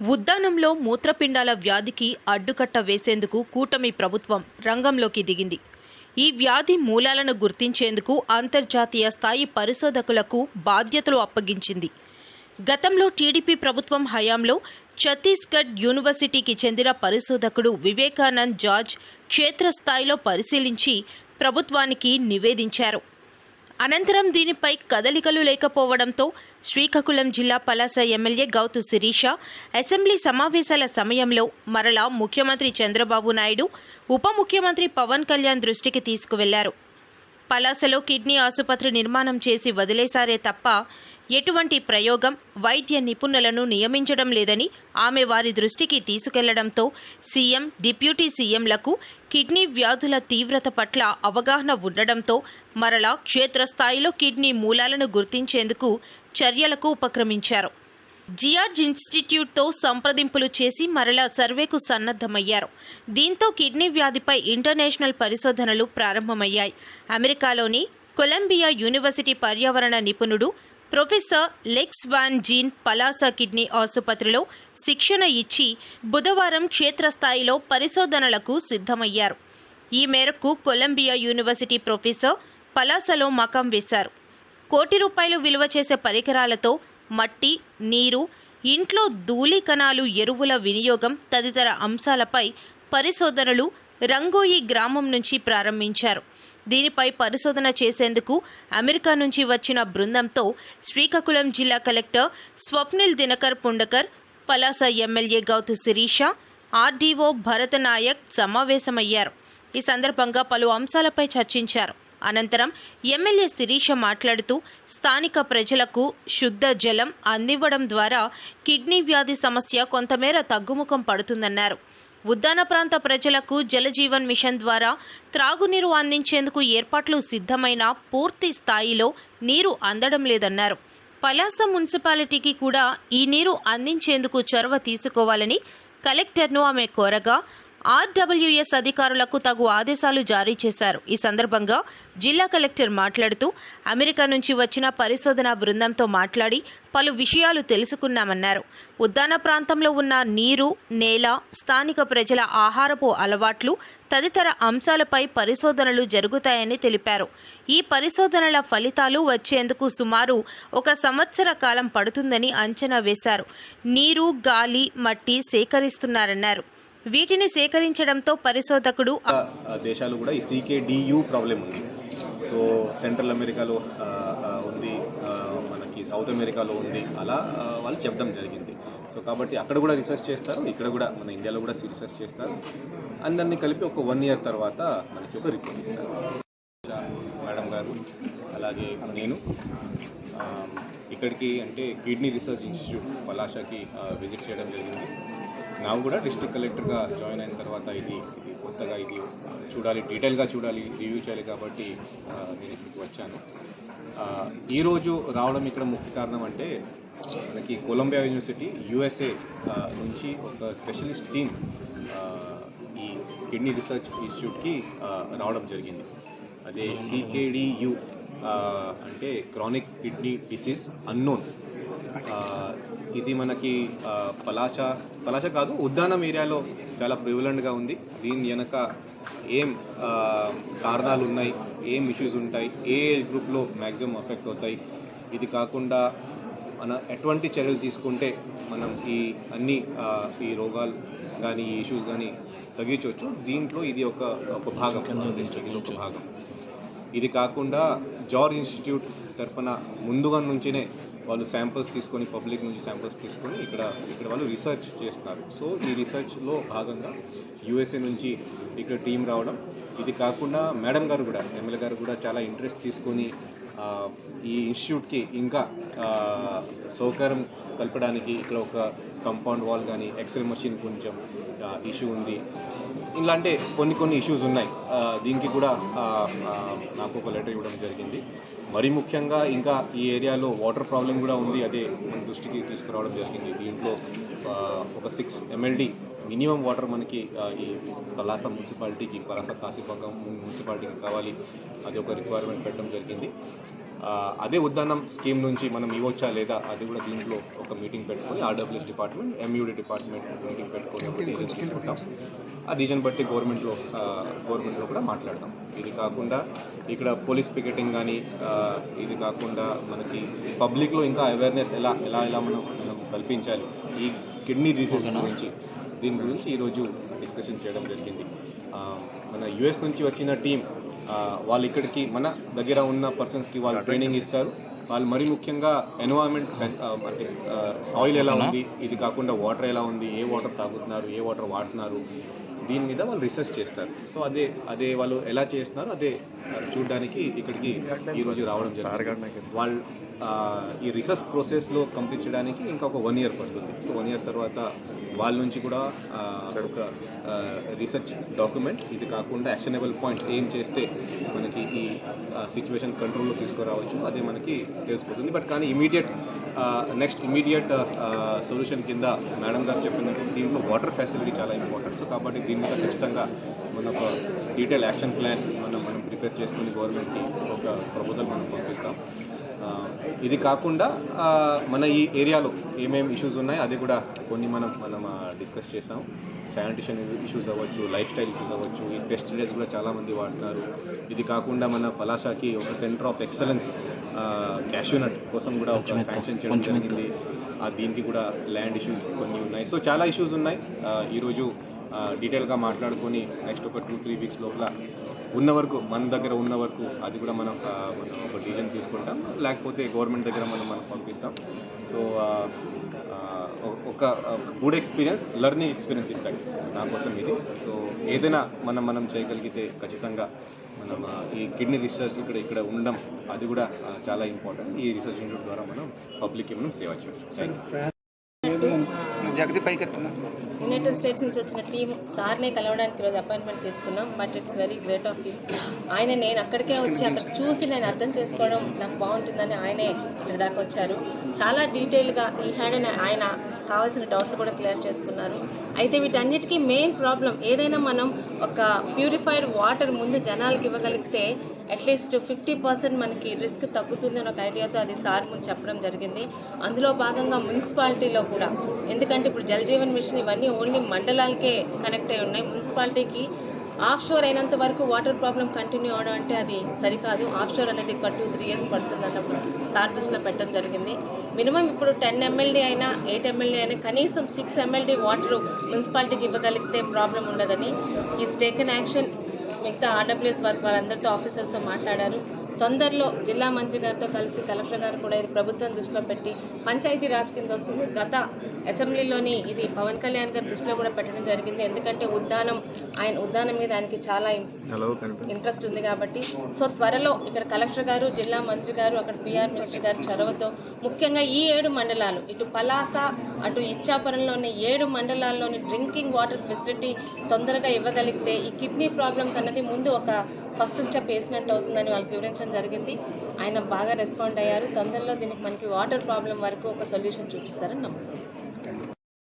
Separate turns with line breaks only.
ఉద్దానంలో మూత్రపిండాల వ్యాధికి అడ్డుకట్ట వేసేందుకు కూటమి ప్రభుత్వం రంగంలోకి దిగింది. ఈ వ్యాధి మూలాలను గుర్తించేందుకు అంతర్జాతీయ స్థాయి పరిశోధకులకు బాధ్యతలు అప్పగించింది. గతంలో టీడీపీ ప్రభుత్వం హయాంలో ఛత్తీస్గఢ్ యూనివర్సిటీకి చెందిన పరిశోధకుడు వివేకానంద్ జార్జ్ క్షేత్రస్థాయిలో పరిశీలించి ప్రభుత్వానికి నివేదించారు. అనంతరం దీనిపై కదలికలు లేకపోవడంతో శ్రీకాకుళం జిల్లా పలాస ఎమ్మెల్యే గౌతు శిరీష అసెంబ్లీ సమావేశాల సమయంలో మరలా ముఖ్యమంత్రి చంద్రబాబు నాయుడు ఉప ముఖ్యమంత్రి పవన్ కళ్యాణ్ దృష్టికి తీసుకువెళ్ళారు. పలాసలో కిడ్నీ ఆసుపత్రి నిర్మాణం చేసి వదిలేశారే తప్ప ఎటువంటి ప్రయోగం వైద్య నిపుణులను నియమించడం లేదని ఆమె వారి దృష్టికి తీసుకెళ్ళడంతో సీఎం డిప్యూటీ సీఎంలకు కిడ్నీ వ్యాధుల తీవ్రత పట్ల అవగాహన ఉండడంతో మరలా క్షేత్రస్థాయిలో కిడ్నీ మూలాలను గుర్తించేందుకు చర్యలకు ఉపక్రమించారు. జియార్జ్ ఇన్స్టిట్యూట్తో సంప్రదింపులు చేసి మరలా సర్వేకు సన్నద్ధమయ్యారు. దీంతో కిడ్నీ వ్యాధిపై ఇంటర్నేషనల్ పరిశోధనలు ప్రారంభమయ్యాయి. అమెరికాలోని కొలంబియా యూనివర్సిటీ పర్యావరణ నిపుణుడు professor Lex van Geen Palasa kidney ఆసుపత్రిలో శిక్షణ ఇచ్చి బుధవారం క్షేత్రస్థాయిలో పరిశోధనలకు సిద్ధమయ్యారు. ఈ మేరకు కొలంబియా యూనివర్సిటీ ప్రొఫెసర్ పలాసలో మకం వేశారు. కోటి రూపాయలు విలువ చేసే పరికరాలతో మట్టి నీరు ఇంట్లో ధూళి కణాలు ఎరువుల వినియోగం తదితర అంశాలపై పరిశోధనలు రంగోయి గ్రామం నుంచి ప్రారంభించారు. దీనిపై పరిశోధన చేసేందుకు అమెరికా నుంచి వచ్చిన బృందంతో శ్రీకాకుళం జిల్లా collector Swapnil Dinakar Pundkar Palasa MLA Gouthu Sirisha RDO Bharat Nayak సమావేశమయ్యారు. ఈ సందర్భంగా పలు అంశాలపై చర్చించారు. అనంతరం ఎమ్మెల్యే శిరీష మాట్లాడుతూ స్థానిక ప్రజలకు శుద్ధ జలం అందివ్వడం ద్వారా కిడ్నీ వ్యాధి సమస్య కొంతమేర తగ్గుముఖం పడుతుందన్నారు. ఉద్దాన ప్రాంత ప్రజలకు జలజీవన్ మిషన్ ద్వారా త్రాగునీరు అందించేందుకు ఏర్పాట్లు సిద్ధమైన పూర్తి స్థాయిలో నీరు అందడం లేదన్నారు. పలాస మున్సిపాలిటీకి కూడా ఈ నీరు అందించేందుకు చొరవ తీసుకోవాలని కలెక్టర్ను ఆమె కోరగా ఆర్డబ్ల్యూఎస్ అధికారులకు తగు ఆదేశాలు జారీ చేశారు. ఈ సందర్భంగా జిల్లా కలెక్టర్ మాట్లాడుతూ అమెరికా నుంచి వచ్చిన పరిశోధన బృందంతో మాట్లాడి పలు విషయాలు తెలుసుకున్నామన్నారు. ఉద్దాన ప్రాంతంలో ఉన్న నీరు నేల స్థానిక ప్రజల ఆహారపు అలవాట్లు తదితర అంశాలపై పరిశోధనలు జరుగుతాయని తెలిపారు. ఈ పరిశోధనల ఫలితాలు వచ్చేందుకు సుమారు ఒక సంవత్సర కాలం పడుతుందని అంచనా వేశారు. నీరు గాలి మట్టి సేకరిస్తున్నారన్నారు. వీటిని సేకరించడంతో పరిశోధకుడు
దేశాలు కూడా ఈ సీకేడియు ప్రాబ్లం ఉంది. సో సెంట్రల్ అమెరికాలో ఉంది మనకి సౌత్ అమెరికాలో ఉంది అలా వాళ్ళు చెప్పడం జరిగింది. సో కాబట్టి అక్కడ కూడా రీసెర్చ్ చేస్తారు ఇక్కడ కూడా మన ఇండియాలో కూడా రీసెర్చ్ చేస్తారు. అందరినీ కలిపి ఒక వన్ ఇయర్ తర్వాత మనకి ఒక రిపోర్ట్ ఇస్తారు. మేడం గారు అలాగే నేను ఇక్కడికి అంటే కిడ్నీ రీసెర్చ్ ఇన్స్టిట్యూట్ పలాషాకి విజిట్ చేయడం జరిగింది. నాకు కూడా డిస్ట్రిక్ట్ కలెక్టర్గా జాయిన్ అయిన తర్వాత ఇది ఇది కొత్తగా ఇది చూడాలి డీటెయిల్గా చూడాలి రివ్యూ చేయాలి కాబట్టి నేను ఇక్కడికి వచ్చాను. ఈరోజు రావడం ఇక్కడ ముఖ్య కారణం అంటే మనకి కొలంబియా యూనివర్సిటీ యుఎస్ఏ నుంచి ఒక స్పెషలిస్ట్ టీమ్ ఈ కిడ్నీ రీసెర్చ్ ఇన్స్టిట్యూట్కి రావడం జరిగింది. అదే సికేడియు అంటే క్రానిక్ కిడ్నీ డిసీజ్ అన్నోన్ ఇది మనకి పలాచ పలాచ కాదు ఉద్దానం ఏరియాలో చాలా ప్రివలెంట్గా ఉంది. దీని వెనక ఏం కారణాలు ఉన్నాయి ఏం ఇష్యూస్ ఉంటాయి ఏ ఏజ్ గ్రూప్లో మ్యాక్సిమం ఎఫెక్ట్ అవుతాయి. ఇది కాకుండా మన ఎటువంటి చర్యలు తీసుకుంటే మనం ఈ అన్ని ఈ రోగాలు కానీ ఈ ఇష్యూస్ కానీ తగ్గించవచ్చు. దీంట్లో ఇది ఒక ఒక భాగం. ఇది ఒక భాగం. ఇది కాకుండా జార్జ్ ఇన్స్టిట్యూట్ తరఫున ముందుగా నుంచినే వాళ్ళు శాంపిల్స్ తీసుకొని పబ్లిక్ నుంచి శాంపిల్స్ తీసుకొని ఇక్కడ ఇక్కడ వాళ్ళు రీసెర్చ్ చేస్తున్నారు. సో ఈ రీసెర్చ్లో భాగంగా యూఎస్ఏ నుంచి ఇక్కడ టీం రావడం. ఇది కాకుండా మేడం గారు కూడా ఎమ్మెల్యే గారు కూడా చాలా ఇంట్రెస్ట్ తీసుకొని ఈ ఇన్స్టిట్యూట్కి ఇంకా సౌకర్యం కలపడానికి ఇక్కడ ఒక కంపౌండ్ వాల్ కానీ ఎక్స్రే మషిన్ కొంచెం ఇష్యూ ఉంది. ఇలాంటి కొన్ని కొన్ని ఇష్యూస్ ఉన్నాయి. దీనికి కూడా నాకు ఒక లెటర్ ఇవ్వడం జరిగింది. మరి ముఖ్యంగా ఇంకా ఈ ఏరియాలో వాటర్ ప్రాబ్లం కూడా ఉంది. అదే మన దృష్టికి తీసుకురావడం జరిగింది. దీంట్లో ఒక సిక్స్ ఎంఎల్డి మినిమం వాటర్ మనకి ఈ పలాస మున్సిపాలిటీకి పలాస కాశీపాకం మున్సిపాలిటీకి కావాలి. అది ఒక రిక్వైర్మెంట్ పెట్టడం జరిగింది. అదే ఉద్దానం స్కీమ్ నుంచి మనం ఇవ్వచ్చా లేదా అది కూడా దీంట్లో ఒక మీటింగ్ పెట్టుకొని RWS department MUD department meeting పెట్టుకొని ఒక డిసిజన్ తీసుకుంటాం ఆ డిసిజన్ బట్టి గవర్నమెంట్లో గవర్నమెంట్లో కూడా మాట్లాడదాం. ఇది కాకుండా ఇక్కడ పోలీస్ పికెటింగ్ కానీ ఇది కాకుండా మనకి పబ్లిక్లో ఇంకా అవేర్నెస్ ఎలా ఎలా ఎలా మనం మనం కల్పించాలి ఈ కిడ్నీ డిసీజ్ గురించి దీని గురించి ఈరోజు డిస్కషన్ చేయడం జరిగింది. మన యుఎస్ నుంచి వచ్చిన టీం వాళ్ళు ఇక్కడికి మన దగ్గర ఉన్న పర్సన్స్కి వాళ్ళు ట్రైనింగ్ ఇస్తారు. వాళ్ళు మరీ ముఖ్యంగా ఎన్వైరన్మెంట్ అంటే సాయిల్ ఎలా ఉంది? ఇది కాకుండా వాటర్ ఎలా ఉంది? ఏ వాటర్ తాగుతున్నారు? ఏ వాటర్ వాడుతున్నారు? దీని మీద వాళ్ళు రీసెర్చ్ చేస్తారు. సో అదే అదే వాళ్ళు ఎలా చేస్తున్నారు అదే చూడడానికి ఇక్కడికి ఈరోజు రావడం జరిగింది. వాళ్ళు ఈ రీసెర్చ్ ప్రాసెస్లో కంప్లీట్ చేయడానికి ఇంకా ఒక వన్ ఇయర్ పడుతుంది. సో వన్ ఇయర్ తర్వాత వాళ్ళ నుంచి కూడా ఒక రీసెర్చ్ డాక్యుమెంట్ ఇది కాకుండా యాక్షనబుల్ పాయింట్ ఏం చేస్తే మనకి ఈ సిచ్యువేషన్ కంట్రోల్లో తీసుకురావచ్చు అదే మనకి తెలిసిపోతుంది. బట్ కానీ ఇమీడియట్ నెక్స్ట్ ఇమీడియట్ సొల్యూషన్ కింద మేడం గారు చెప్పినట్టు దీంట్లో వాటర్ ఫెసిలిటీ చాలా ఇంపార్టెంట్ సో కాబట్టి దీని మీద ఖచ్చితంగా మన ఒక డీటెయిల్ యాక్షన్ ప్లాన్ మనం మనం ప్రిపేర్ చేసుకుని గవర్నమెంట్కి ఒక ప్రపోజల్ మనం పంపిస్తాం. ఇది కాకుండా మన ఈ ఏరియాలో ఏమేమి ఇష్యూస్ ఉన్నాయో అది కూడా కొన్ని మనం మనం డిస్కస్ చేసాం. శానిటేషన్ ఇష్యూస్ అవ్వచ్చు లైఫ్ స్టైల్ ఇష్యూస్ అవ్వచ్చు ఈ పెస్టిసైడ్స్ కూడా చాలామంది వాడుతున్నారు. ఇది కాకుండా మన పలాషాకి ఒక సెంటర్ ఆఫ్ ఎక్సలెన్స్ క్యాష్యూనట్ కోసం కూడా ఒక శాంక్షన్ చేయడం జరిగింది. దీనికి కూడా ల్యాండ్ ఇష్యూస్ కొన్ని ఉన్నాయి. సో చాలా ఇష్యూస్ ఉన్నాయి. ఈరోజు డీటెయిల్గా మాట్లాడుకొని నెక్స్ట్ ఒక టూ త్రీ వీక్స్ లోపల ఉన్న వరకు మన దగ్గర ఉన్న వరకు అది కూడా మనం మనం ఒక డిసిజన్ తీసుకుంటాం. లేకపోతే గవర్నమెంట్ దగ్గర మనం మనం పంపిస్తాం. సో ఒక- good experience learning experience impact నా కోసం ఇది. సో ఏదైనా మనం మనం చేయగలిగితే ఖచ్చితంగా మనం ఈ కిడ్నీ రీసెర్చ్ ఇక్కడ ఇక్కడ ఉండడం అది కూడా చాలా ఇంపార్టెంట్ ఈ రీసెర్చ్ ఇన్స్టిట్యూట్ ద్వారా మనం పబ్లిక్కి మనం సేవ చేయొచ్చు
జగతి పైకి
యునైటెడ్ స్టేట్స్ నుంచి వచ్చిన టీం సార్నే కలవడానికి ఈరోజు అపాయింట్మెంట్ తీసుకున్నాం but it's very great of you. ఆయన నేను అక్కడికే వచ్చి అక్కడ చూసి నేను అర్థం చేసుకోవడం నాకు బాగుంటుందని ఆయనే ఇక్కడ దాకా వచ్చారు. చాలా డీటెయిల్గా ఈ హ్యాండ్ అని ఆయన కావాల్సిన డౌట్లు కూడా క్లియర్ చేసుకున్నారు. అయితే వీటన్నిటికీ మెయిన్ ప్రాబ్లం ఏదైనా మనం ఒక ప్యూరిఫైడ్ వాటర్ ముందు జనాలకి ఇవ్వగలిగితే అట్లీస్ట్ ఫిఫ్టీ పర్సెంట్ మనకి రిస్క్ తగ్గుతుంది అని ఒక ఐడియాతో అది సార్ ముందు చెప్పడం జరిగింది. అందులో భాగంగా మున్సిపాలిటీలో కూడా. ఎందుకంటే ఇప్పుడు జల్ జీవన్ మిషన్ ఇవన్నీ ఓన్లీ మండలాలకే కనెక్ట్ అయి ఉన్నాయి. మున్సిపాలిటీకి ఆఫ్ షోర్ అయినంత వరకు వాటర్ ప్రాబ్లం కంటిన్యూ అవడం అంటే అది సరికాదు. ఆఫ్ షోర్ అనేది ఒక టూ త్రీ ఇయర్స్ పడుతుంది అన్నప్పుడు సార్ దృష్టిలో పెట్టడం జరిగింది. మినిమం ఇప్పుడు టెన్ ఎమ్మెల్డీ అయినా ఎయిట్ ఎమ్మెల్డీ అయినా కనీసం సిక్స్ ఎమ్మెల్డీ వాటర్ మున్సిపాలిటీకి ఇవ్వగలిగితే ప్రాబ్లం ఉండదని ఈజ్ టేకెన్ యాక్షన్ మిగతా ఆర్డబ్ల్యూఎస్ వర్క్ వాళ్ళందరితో ఆఫీసర్స్తో మాట్లాడారు. తొందరలో జిల్లా మంత్రి గారితో కలిసి కలెక్టర్ గారు కూడా ఇది ప్రభుత్వం దృష్టిలో పెట్టి పంచాయతీ రాజ్ కింద వస్తుంది. గత అసెంబ్లీలోని ఇది పవన్ కళ్యాణ్ గారి దృష్టిలో కూడా పెట్టడం జరిగింది. ఎందుకంటే ఉద్దానం ఆయన ఉద్దానం మీద ఆయనకి చాలా ఇంట్రెస్ట్ ఉంది కాబట్టి. సో త్వరలో ఇక్కడ కలెక్టర్ గారు జిల్లా మంత్రి గారు అక్కడ పిఆర్ మినిస్టర్ గారి చొరవతో ముఖ్యంగా ఈ ఏడు మండలాలు ఇటు పలాస అటు ఇచ్చాపురంలోని ఏడు మండలాల్లోని డ్రింకింగ్ వాటర్ ఫెసిలిటీ తొందరగా ఇవ్వగలిగితే ఈ కిడ్నీ ప్రాబ్లం అన్నది ముందు ఒక ఫస్ట్ స్టెప్ వేసినట్టు అవుతుందని వాళ్ళకి వివరించడం జరిగింది. ఆయన బాగా రెస్పాండ్ అయ్యారు. తొందరలో దీనికి మనకి వాటర్ ప్రాబ్లం వరకు ఒక సొల్యూషన్ చూపిస్తారని నమ్ముతున్నాను